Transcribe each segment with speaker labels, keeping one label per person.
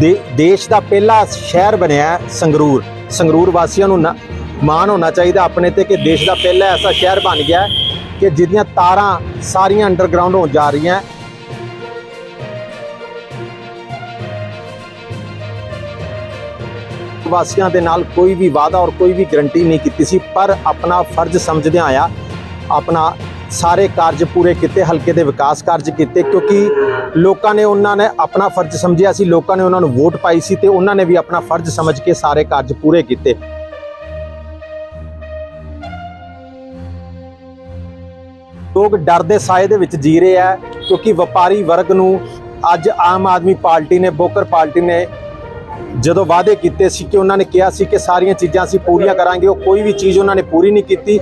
Speaker 1: ਦੇ- ਦੇਸ਼ ਦਾ ਪਹਿਲਾ ਸ਼ਹਿਰ ਬਣਿਆ ਸੰਗਰੂਰ। ਸੰਗਰੂਰ ਵਾਸੀਆਂ ਨੂੰ ਨਾ- ਮਾਣ ਹੋਣਾ ਚਾਹੀਦਾ ਆਪਣੇ ਤੇ ਕਿ ਦੇਸ਼ ਦਾ ਪਹਿਲਾ ਐਸਾ ਸ਼ਹਿਰ ਬਣ ਗਿਆ ਕਿ ਜਿਹਦੀਆਂ ਤਾਰਾਂ ਸਾਰੀਆਂ ਅੰਡਰਗਰਾਉਂਡ ਹੋ ਜਾ ਰਹੀਆਂ ਵਾਸੀਆਂ ਦੇ ਨਾਲ ਕੋਈ ਵੀ ਵਾਅਦਾ ਔਰ ਕੋਈ ਵੀ ਗਰੰਟੀ ਨਹੀਂ ਕੀਤੀ ਸੀ, ਪਰ ਆਪਣਾ ਫਰਜ਼ ਸਮਝਦਿਆਂ ਆਇਆ, ਆਪਣਾ ਸਾਰੇ ਕਾਰਜ ਪੂਰੇ ਕੀਤੇ, ਹਲਕੇ ਦੇ ਵਿਕਾਸ ਕਾਰਜ ਕੀਤੇ, ਕਿਉਂਕਿ ਲੋਕਾਂ ਨੇ ਉਹਨਾਂ ਨੇ ਆਪਣਾ ਫਰਜ਼ ਸਮਝਿਆ ਸੀ, ਲੋਕਾਂ ਨੇ ਉਹਨਾਂ ਨੂੰ ਵੋਟ ਪਾਈ ਸੀ ਤੇ ਉਹਨਾਂ ਨੇ ਵੀ ਆਪਣਾ ਫਰਜ਼ ਸਮਝ ਕੇ ਸਾਰੇ ਕਾਰਜ ਪੂਰੇ ਕੀਤੇ। ਲੋਕ ਡਰ ਦੇ ਸਾਏ ਦੇ ਵਿੱਚ ਜੀ ਰਹੇ ਆ, ਕਿਉਂਕਿ ਵਪਾਰੀ ਵਰਗ ਨੂੰ ਅੱਜ ਆਮ ਆਦਮੀ ਪਾਰਟੀ ਨੇ, ਬੋਕਰ ਪਾਰਟੀ ਨੇ ਜਦੋਂ ਵਾਅਦੇ ਕੀਤੇ ਸੀ ਕਿ ਉਹਨਾਂ ਨੇ ਕਿਹਾ ਸੀ ਕਿ ਸਾਰੀਆਂ ਚੀਜ਼ਾਂ ਅਸੀਂ ਪੂਰੀਆਂ ਕਰਾਂਗੇ, ਉਹ ਕੋਈ ਵੀ ਚੀਜ਼ ਉਹਨਾਂ ਨੇ ਪੂਰੀ ਨਹੀਂ ਕੀਤੀ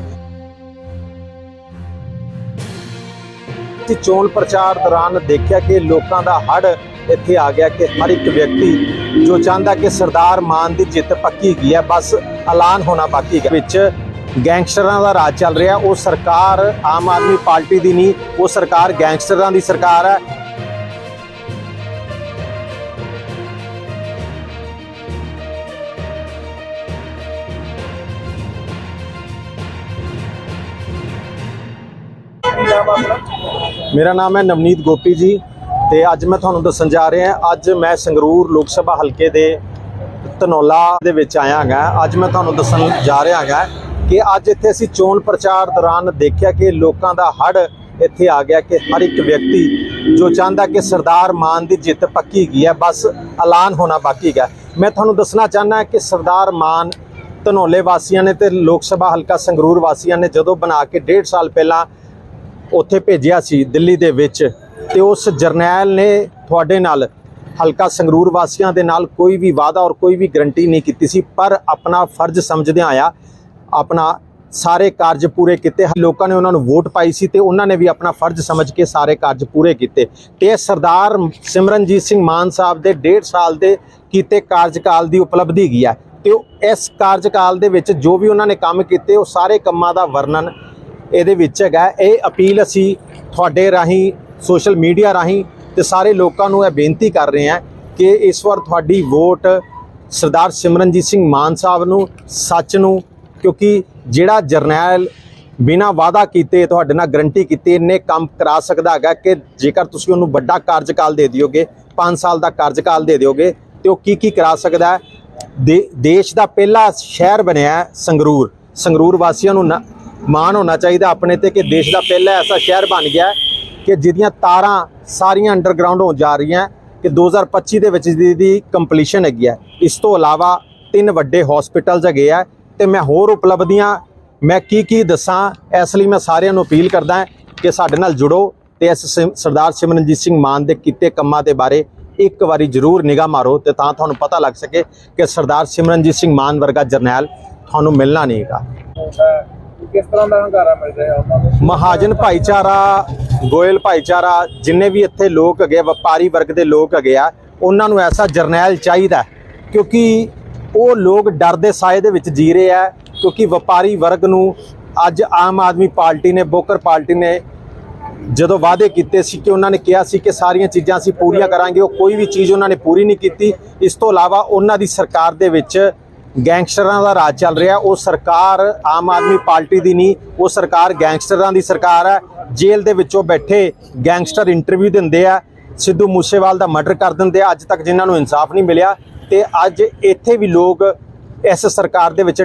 Speaker 1: ਤੇ ਚੋਣ ਪ੍ਰਚਾਰ ਦੌਰਾਨ ਦੇਖਿਆ ਕਿ ਲੋਕਾਂ ਦਾ ਹੜ ਇੱਥੇ ਆ ਗਿਆ ਕਿ ਹਰ ਇੱਕ ਵਿਅਕਤੀ ਜੋ ਚਾਹੁੰਦਾ ਕਿ ਸਰਦਾਰ ਮਾਨ ਦੀ ਜਿੱਤ ਪੱਕੀ ਗਈ ਹੈ, ਬਸ ਐਲਾਨ ਹੋਣਾ ਬਾਕੀ ਹੈ ਵਿੱਚ ਗੈਂਗਸਟਰਾਂ ਦਾ ਰਾਜ ਚੱਲ ਰਿਹਾ, ਉਹ ਸਰਕਾਰ ਆਮ ਆਦਮੀ ਪਾਰਟੀ ਦੀ ਨਹੀਂ, ਉਹ ਸਰਕਾਰ ਗੈਂਗਸਟਰਾਂ ਦੀ ਸਰਕਾਰ ਹੈ। ਮੇਰਾ ਨਾਮ ਹੈ ਨਵਨੀਤ ਗੋਪੀ ਜੀ ਤੇ ਅੱਜ ਮੈਂ ਤੁਹਾਨੂੰ ਦੱਸਣ ਜਾ ਰਿਹਾ ਅੱਜ ਮੈਂ ਸੰਗਰੂਰ ਲੋਕ ਸਭਾ ਹਲਕੇ ਦੇ ਧਨੌਲਾ ਦੇ ਵਿੱਚ ਆਇਆ ਹਾਂ ਅੱਜ ਮੈਂ ਤੁਹਾਨੂੰ ਦੱਸਣ ਜਾ ਰਿਹਾ ਹਾਂ ਕਿ ਅੱਜ ਇੱਥੇ ਅਸੀਂ ਚੋਣ ਪ੍ਰਚਾਰ ਦੌਰਾਨ ਦੇਖਿਆ ਕਿ ਲੋਕਾਂ ਦਾ ਹੜ ਇੱਥੇ ਆ ਗਿਆ ਕਿ ਹਰ ਇੱਕ ਵਿਅਕਤੀ ਜੋ ਚਾਹੁੰਦਾ ਕਿ ਸਰਦਾਰ ਮਾਨ ਦੀ ਜਿੱਤ ਪੱਕੀ ਗਈ ਹੈ, ਬਸ ਐਲਾਨ ਹੋਣਾ ਬਾਕੀ ਹੈ ਮੈਂ ਤੁਹਾਨੂੰ ਦੱਸਣਾ ਚਾਹੁੰਦਾ ਕਿ ਸਰਦਾਰ ਮਾਨ ਧਨੌਲੇ ਵਾਸੀਆਂ ਨੇ ਤੇ ਲੋਕ ਸਭਾ ਹਲਕਾ ਸੰਗਰੂਰ ਵਾਸੀਆਂ ਨੇ ਜਦੋਂ ਬਣਾ ਕੇ 1.5 ਸਾਲ ਪਹਿਲਾਂ ਉੱਥੇ ਭੇਜਿਆ ਸੀ ਦਿੱਲੀ ਦੇ ਵਿੱਚ ਤੇ ਉਸ ਜਰਨੈਲ ਨੇ ਤੁਹਾਡੇ ਨਾਲ ਹਲਕਾ ਸੰਗਰੂਰ ਵਾਸੀਆਂ ਦੇ ਨਾਲ ਕੋਈ ਵੀ ਵਾਅਦਾ ਔਰ ਕੋਈ ਵੀ ਗਰੰਟੀ ਨਹੀਂ ਕੀਤੀ ਸੀ, ਪਰ ਆਪਣਾ ਫਰਜ਼ ਸਮਝਦਿਆਂ ਆਇਆ, ਆਪਣਾ ਸਾਰੇ ਕਾਰਜ ਪੂਰੇ ਕੀਤੇ। ਲੋਕਾਂ ਨੇ ਉਹਨਾਂ ਨੂੰ ਵੋਟ ਪਾਈ ਸੀ ਤੇ ਉਹਨਾਂ ਨੇ ਵੀ ਆਪਣਾ ਫਰਜ਼ ਸਮਝ ਕੇ ਸਾਰੇ ਕਾਰਜ ਪੂਰੇ ਕੀਤੇ। ਤੇ ਸਰਦਾਰ ਸਿਮਰਨਜੀਤ ਸਿੰਘ ਮਾਨ ਸਾਹਿਬ ਦੇ 1.5 ਸਾਲ ਦੇ ਕੀਤੇ ਕਾਰਜਕਾਲ ਦੀ ਉਪਲਬਧੀ ਹੈਗੀ ਹੈ ਤੇ ਉਹ ਇਸ ਕਾਰਜਕਾਲ ਦੇ ਵਿੱਚ ਜੋ ਵੀ ਉਹਨਾਂ ਨੇ ਕੰਮ ਕੀਤੇ, ਉਹ ਸਾਰੇ ਕੰਮਾਂ ਦਾ ਵਰਣਨ ਇਹਦੇ ਵਿੱਚ ਹੈਗਾ ਇਹ ਅਪੀਲ ਅਸੀਂ ਤੁਹਾਡੇ ਰਾਹੀਂ, ਸੋਸ਼ਲ ਮੀਡੀਆ ਰਾਹੀਂ ਤੇ ਸਾਰੇ ਲੋਕਾਂ ਨੂੰ ਇਹ ਬੇਨਤੀ ਕਰ ਰਹੇ ਹਾਂ ਕਿ ਇਸ ਵਾਰ ਤੁਹਾਡੀ ਵੋਟ ਸਰਦਾਰ ਸਿਮਰਨਜੀਤ ਸਿੰਘ ਮਾਨ ਸਾਹਿਬ ਨੂੰ ਸੱਚ ਨੂੰ, ਕਿਉਂਕਿ ਜਿਹੜਾ ਜਰਨੈਲ ਬਿਨਾ ਵਾਅਦਾ ਕੀਤੇ ਤੁਹਾਡੇ ਨਾਲ ਗਰੰਟੀ ਕੀਤੀ, ਇੰਨੇ ਕੰਮ ਕਰਾ ਸਕਦਾ ਹੈਗਾ ਕਿ ਜੇਕਰ ਤੁਸੀਂ ਉਹਨੂੰ ਵੱਡਾ ਕਾਰਜਕਾਲ ਦੇ ਦਿਓਗੇ 5 ਸਾਲ ਦਾ ਕਾਰਜਕਾਲ ਦੇ ਦਿਓਗੇ, ਤੇ ਉਹ ਕੀ ਕੀ ਕਰਾ ਸਕਦਾ ਹੈ? ਦੇ- ਦੇਸ਼ ਦਾ ਪਹਿਲਾ ਸ਼ਹਿਰ ਬਣਿਆ ਸੰਗਰੂਰ। ਸੰਗਰੂਰ ਵਾਸੀਆਂ ਨੂੰ ਨਾ- ਮਾਣ ਹੋਣਾ ਚਾਹੀਦਾ ਆਪਣੇ ਤੇ ਕਿ ਦੇਸ਼ ਦਾ ਪਹਿਲਾ ਐਸਾ ਸ਼ਹਿਰ ਬਣ ਗਿਆ ਕਿ ਜਿਹਦੀਆਂ ਤਾਰਾਂ ਸਾਰੀਆਂ ਅੰਡਰਗਰਾਉਂਡ ਹੋ ਜਾ ਰਹੀਆਂ ਕਿ 2025 ਦੇ ਵਿੱਚ ਦੀ ਕੰਪਲੀਸ਼ਨ ਹੈਗੀ ਹੈ। ਇਸ ਤੋਂ ਇਲਾਵਾ ਤਿੰਨ ਵੱਡੇ ਹਸਪੀਟਲਸ ਹੈਗੇ ਆ ਤੇ ਮੈਂ ਹੋਰ ਉਪਲਬਧੀਆਂ, ਮੈਂ ਕੀ ਕੀ ਦੱਸਾਂ, ਇਸ ਲਈ ਮੈਂ ਸਾਰਿਆਂ ਨੂੰ ਅਪੀਲ ਕਰਦਾ ਕਿ ਸਾਡੇ ਨਾਲ ਜੁੜੋ ਤੇ ਇਸ ਸਿਮ- ਸਰਦਾਰ ਸਿਮਰਨਜੀਤ ਸਿੰਘ ਮਾਨ ਦੇ ਕੀਤੇ ਕੰਮਾਂ ਦੇ ਬਾਰੇ ਇੱਕ ਵਾਰੀ ਜ਼ਰੂਰ ਨਿਗਾਹ ਮਾਰੋ ਤੇ ਤਾਂ ਤੁਹਾਨੂੰ ਪਤਾ ਲੱਗ ਸਕੇ ਕਿ ਸਰਦਾਰ ਸਿਮਰਨਜੀਤ ਸਿੰਘ ਮਾਨ ਵਰਗਾ ਜਰਨੈਲ ਤੁਹਾਨੂੰ ਮਿਲਣਾ ਨਹੀਂਗਾ
Speaker 2: ਕਿਸ ਤਰ੍ਹਾਂ ਦਾ ਹੰਗਾਰਾ ਮਿਲ ਰਿਹਾ ਉਹਨਾਂ ਨੂੰ?
Speaker 1: ਮਹਾਜਨ ਭਾਈਚਾਰਾ ਗੋਇਲ ਭਾਈਚਾਰਾ ਜਿੰਨੇ ਵੀ ਇੱਥੇ ਲੋਕ ਹੈਗੇ ਆ, ਵਪਾਰੀ ਵਰਗ ਦੇ ਲੋਕ ਹੈਗੇ ਆ ਉਹਨਾਂ ਨੂੰ ਐਸਾ ਜਰਨੈਲ ਚਾਹੀਦਾ ਕਿਉਂਕਿ ਉਹ ਲੋਕ ਡਰ ਦੇ ਸਾਏ ਦੇ ਵਿੱਚ ਜੀ ਰਹੇ ਆ ਕਿਉਂਕਿ ਵਪਾਰੀ ਵਰਗ ਨੂੰ ਅੱਜ ਆਮ ਆਦਮੀ ਪਾਰਟੀ ਨੇ ਬੋਕਰ ਪਾਰਟੀ ਨੇ ਜਦੋਂ ਵਾਅਦੇ ਕੀਤੇ ਸੀ ਕਿ ਉਹਨਾਂ ਨੇ ਕਿਹਾ ਸੀ ਕਿ ਸਾਰੀਆਂ ਚੀਜ਼ਾਂ ਅਸੀਂ ਪੂਰੀਆਂ ਕਰਾਂਗੇ ਉਹ ਕੋਈ ਵੀ ਚੀਜ਼ ਉਹਨਾਂ ਨੇ ਪੂਰੀ ਨਹੀਂ ਕੀਤੀ ਇਸ ਤੋਂ ਇਲਾਵਾ ਉਹਨਾਂ ਦੀ ਸਰਕਾਰ ਦੇ ਵਿੱਚ ਗੈਂਗਸਟਰਾਂ ਦਾ ਰਾਜ ਚੱਲ ਰਿਹਾ। ਉਹ ਸਰਕਾਰ ਆਮ ਆਦਮੀ ਪਾਰਟੀ ਦੀ ਨਹੀਂ, ਉਹ ਸਰਕਾਰ ਗੈਂਗਸਟਰਾਂ ਦੀ ਸਰਕਾਰ ਹੈ। ਜੇਲ੍ਹ ਦੇ ਵਿੱਚੋਂ ਬੈਠੇ ਗੈਂਗਸਟਰ ਇੰਟਰਵਿਊ ਦਿੰਦੇ ਆ। ਸਿੱਧੂ ਮੂਸੇਵਾਲ ਦਾ ਮਰਡਰ ਕਰ ਦਿੰਦੇ ਆ। ਅੱਜ ਤੱਕ ਜਿਨ੍ਹਾਂ ਨੂੰ ਇਨਸਾਫ ਨਹੀਂ ਮਿਲਿਆ ਤੇ ਅੱਜ ਇੱਥੇ ਵੀ ਲੋਕ ਇਸ ਸਰਕਾਰ ਦੇ ਵਿੱਚ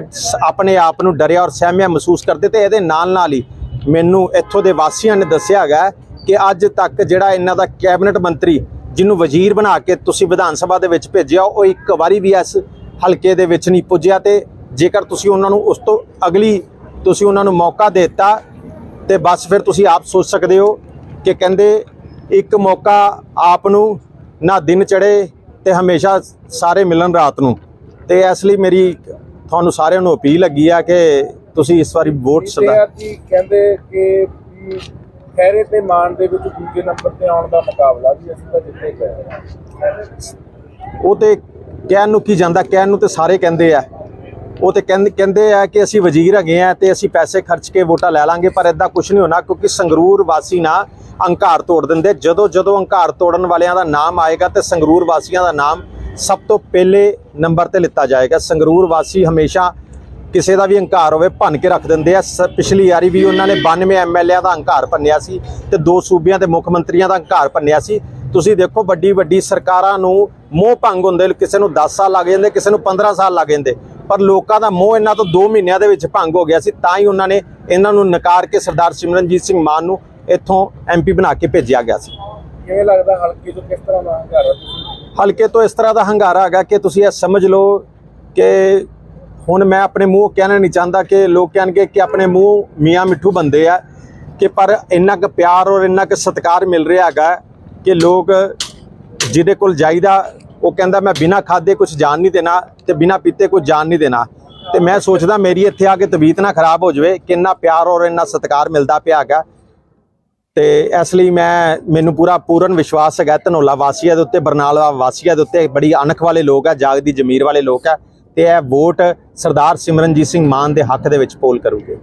Speaker 1: ਆਪਣੇ ਆਪ ਨੂੰ ਡਰਿਆ ਔਰ ਸਹਿਮਿਆ ਮਹਿਸੂਸ ਕਰਦੇ ਤੇ ਇਹਦੇ ਨਾਲ ਨਾਲ ਹੀ ਮੈਨੂੰ ਇੱਥੋਂ ਦੇ ਵਾਸੀਆਂ ਨੇ ਦੱਸਿਆ ਹੈਗਾ ਕਿ ਅੱਜ ਤੱਕ ਜਿਹੜਾ ਇਹਨਾਂ ਦਾ ਕੈਬਨਿਟ ਮੰਤਰੀ ਜਿਹਨੂੰ ਵਜ਼ੀਰ ਬਣਾ ਕੇ ਤੁਸੀਂ ਵਿਧਾਨ ਸਭਾ ਦੇ ਵਿੱਚ ਭੇਜਿਆ, ਉਹ ਇੱਕ ਵਾਰੀ ਵੀ ਇਸ ਹਲਕੇ ਦੇ ਵਿੱਚ ਨਹੀਂ ਪੁੱਜਿਆ ਤੇ ਜੇਕਰ ਤੁਸੀਂ ਉਹਨਾਂ ਨੂੰ ਉਸ ਤੋਂ ਅਗਲੀ ਤੁਸੀਂ ਉਹਨਾਂ ਨੂੰ ਮੌਕਾ ਦਿੱਤਾ ਤੇ ਬਸ ਫਿਰ ਤੁਸੀਂ ਆਪ ਸੋਚ ਸਕਦੇ ਹੋ ਕਿ ਕਹਿੰਦੇ ਇੱਕ ਮੌਕਾ ਆਪ ਨੂੰ ਨਾ ਦਿਨ ਚੜੇ ਤੇ ਹਮੇਸ਼ਾ ਸਾਰੇ ਮਿਲਣ ਰਾਤ ਨੂੰ। ਤੇ ਇਸ ਲਈ ਮੇਰੀ ਤੁਹਾਨੂੰ ਸਾਰਿਆਂ ਨੂੰ ਅਪੀਲ ਲੱਗੀ ਆ ਕਿ ਤੁਸੀਂ ਇਸ ਵਾਰੀ ਵੋਟ ਸਦਾ
Speaker 2: ਜੀ ਕਹਿੰਦੇ ਕਿ ਖੈਰੇ ਤੇ ਮਾਨ ਦੇ ਵਿੱਚ ਦੂਜੇ ਨੰਬਰ ਤੇ ਆਉਣ ਦਾ ਮੁਕਾਬਲਾ ਵੀ ਅਸੀਂ ਤਾਂ ਜਿੱਤੇ ਗਏ
Speaker 1: ਉਹ ਤੇ ਕਹਿਣ ਨੂੰ ਕੀ ਜਾਂਦਾ? ਕਹਿਣ ਨੂੰ ਤੇ ਸਾਰੇ ਕਹਿੰਦੇ ਆ। ਉਹ ਤੇ ਕਹਿੰਦੇ ਕਹਿੰਦੇ ਆ ਕਿ ਅਸੀਂ ਵਜ਼ੀਰ ਹੈਗੇ ਆ ਤੇ ਅਸੀਂ ਪੈਸੇ ਖਰਚ ਕੇ ਵੋਟਾਂ ਲੈ ਲਾਂਗੇ, ਪਰ ਇਦਾਂ ਕੁਝ ਨਹੀਂ ਹੋਣਾ ਕਿਉਂਕਿ ਸੰਗਰੂਰ ਵਾਸੀ ਨਾ ਹੰਕਾਰ ਤੋੜ ਦਿੰਦੇ। ਜਦੋਂ ਜਦੋਂ ਹੰਕਾਰ ਤੋੜਨ ਵਾਲਿਆਂ ਦਾ ਨਾਮ ਆਏਗਾ ਤੇ ਸੰਗਰੂਰ ਵਾਸੀਆਂ ਦਾ ਨਾਮ ਸਭ ਤੋਂ ਪਹਿਲੇ ਨੰਬਰ ਤੇ ਲਿੱਤਾ ਜਾਏਗਾ। ਸੰਗਰੂਰ ਵਾਸੀ ਹਮੇਸ਼ਾ ਕਿਸੇ ਦਾ ਵੀ ਹੰਕਾਰ ਹੋਵੇ ਭੰਨ ਕੇ ਰੱਖ ਦਿੰਦੇ ਆ। ਸ- ਪਿਛਲੀ ਵਾਰੀ ਵੀ ਉਹਨਾਂ ਨੇ 92 ਐਮਐਲਏ ਦਾ ਹੰਕਾਰ ਭੰਨਿਆ ਸੀ ਤੇ ਦੋ ਸੂਬਿਆਂ ਦੇ ਮੁੱਖ ਮੰਤਰੀਆਂ ਦਾ ਹੰਕਾਰ ਭੰਨਿਆ ਸੀ। ਤੁਸੀਂ ਦੇਖੋ ਵੱਡੀ ਵੱਡੀ ਸਰਕਾਰਾਂ ਨੂੰ ਮੋਹ ਭੰਗ ਹੁੰਦੇ ਕਿਸੇ ਨੂੰ 10 ਸਾਲ ਲੱਗ ਜਾਂਦੇ ਕਿਸੇ ਨੂੰ 15 ਸਾਲ ਲੱਗ ਜਾਂਦੇ। ਪਰ ਲੋਕਾਂ ਦਾ ਮੋਹ ਇਹਨਾਂ ਤੋਂ 2 ਮਹੀਨਿਆਂ ਦੇ ਵਿੱਚ ਭੰਗ ਹੋ ਗਿਆ ਸੀ ਤਾਂ ਹੀ ਉਹਨਾਂ ਨੇ ਇਹਨਾਂ ਨੂੰ ਨਕਾਰ ਕੇ ਸਰਦਾਰ ਸਿਮਰਨਜੀਤ ਸਿੰਘ ਮਾਨ ਨੂੰ ਇੱਥੋਂ ਐਮਪੀ ਬਣਾ ਕੇ ਭੇਜਿਆ ਗਿਆ ਸੀ।
Speaker 2: ਕਿਵੇਂ ਲੱਗਦਾ ਹਲਕੇ ਤੋਂ ਕਿਸ ਤਰ੍ਹਾਂ ਦਾ ਹੰਗਾਰਾ ਤੁਸੀਂ?
Speaker 1: ਹਲਕੇ ਤੋਂ ਇਸ ਤਰ੍ਹਾਂ ਦਾ ਹੰਗਾਰਾ ਹੈਗਾ ਕਿ ਤੁਸੀਂ ਇਹ ਸਮਝ ਲਓ ਕਿ ਹੁਣ ਮੈਂ ਆਪਣੇ ਮੂੰਹ ਕਹਿਣਾ ਨਹੀਂ ਚਾਹੁੰਦਾ ਕਿ ਲੋਕ ਕਹਿਣਗੇ ਕਿ ਆਪਣੇ ਮੂੰਹ ਮੀਆਂ ਮਿੱਠੂ ਬੰਦੇ ਆ ਕਿ ਪਰ ਇੰਨਾ ਕੁ ਪਿਆਰ ਔਰ ਇੰਨਾ ਕੁ ਸਤਿਕਾਰ ਮਿਲ ਰਿਹਾ ਹੈਗਾ ਕਿ ਲੋਕ ਜਿਹਦੇ ਕੋਲ ਜਾਈਦਾ, ਉਹ ਕਹਿੰਦਾ, ਮੈਂ ਬਿਨਾ ਖਾਦੇ ਕੁਝ ਜਾਣ ਨਹੀਂ ਦੇਣਾ ਤੇ ਬਿਨਾ ਪੀਤੇ ਕੁਝ ਜਾਣ ਨਹੀਂ ਦੇਣਾ। ਤੇ ਮੈਂ ਸੋਚਦਾ, ਮੇਰੀ ਇੱਥੇ ਆ ਕੇ ਤਬੀਅਤ ਨਾ ਖਰਾਬ ਹੋ ਜਾਵੇ, ਕਿੰਨਾ ਪਿਆਰ ਔਰ ਇੰਨਾ ਸਤਿਕਾਰ ਮਿਲਦਾ ਪਿਆ ਹੈਗਾ। ਤੇ ਇਸ ਲਈ ਮੈਂ, ਮੈਨੂੰ ਪੂਰਾ ਪੂਰਨ ਵਿਸ਼ਵਾਸ ਹੈਗਾ, ਧਨੋਲਾ ਵਾਸੀਆਂ ਦੇ ਉੱਤੇ, ਬਰਨਾਲਾ ਵਾਸੀਆਂ ਦੇ ਉੱਤੇ, ਬੜੀ ਅਣਖ ਵਾਲੇ ਲੋਕ ਆ ਜਾਗਦੀ ਜ਼ਮੀਰ ਵਾਲੇ ਲੋਕ ਆ, ਤੇ ਇਹ ਵੋਟ ਸਰਦਾਰ ਸਿਮਰਨਜੀਤ ਸਿੰਘ ਮਾਨ ਦੇ ਹੱਕ ਦੇ ਵਿੱਚ ਪੋਲ ਕਰੂਗੇ।